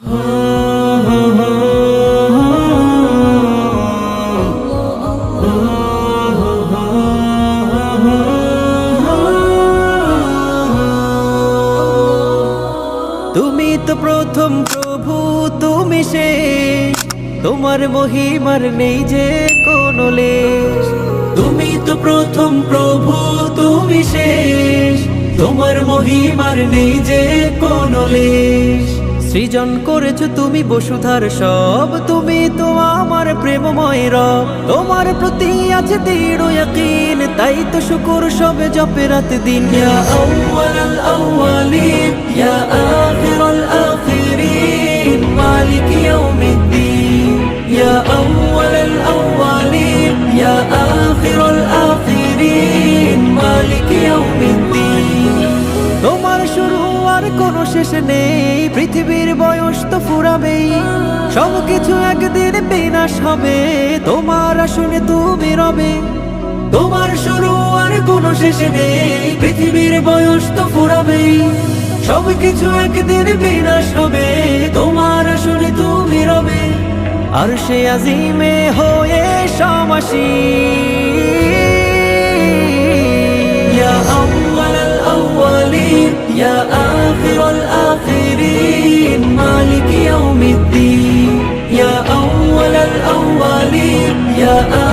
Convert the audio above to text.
তুমি তো প্রথম প্রভু, তুমি শেষ। তোমার মহিমার নেই যে কোনো লেশ। তুমি তো প্রথম প্রভু, তুমি শেষ। তোমার মহিমার নেই যে কোনো লেশ। সৃজন করেছ তুমি বসুধার সব, তুমি তো আমার প্রেমময় রব। তোমার প্রতি আছে দৃঢ় তাই তো শুকুর সবে জপে রাত দিন কোনো শেষ নেই। পৃথিবীর বয়স তো ফুরাবেই। সব কিছু একদিন বিনাশ হবে। তোমার আসনে তুমি রবে। তোমার শুরু আর কোনো শেষ নেই। পৃথিবীর বয়স তো ফুরাবেই। সব কিছু একদিন বিনাশ হবে। তোমার আসনে তুমি রবে। আর সে আজিমে হয়ে সমাসী। the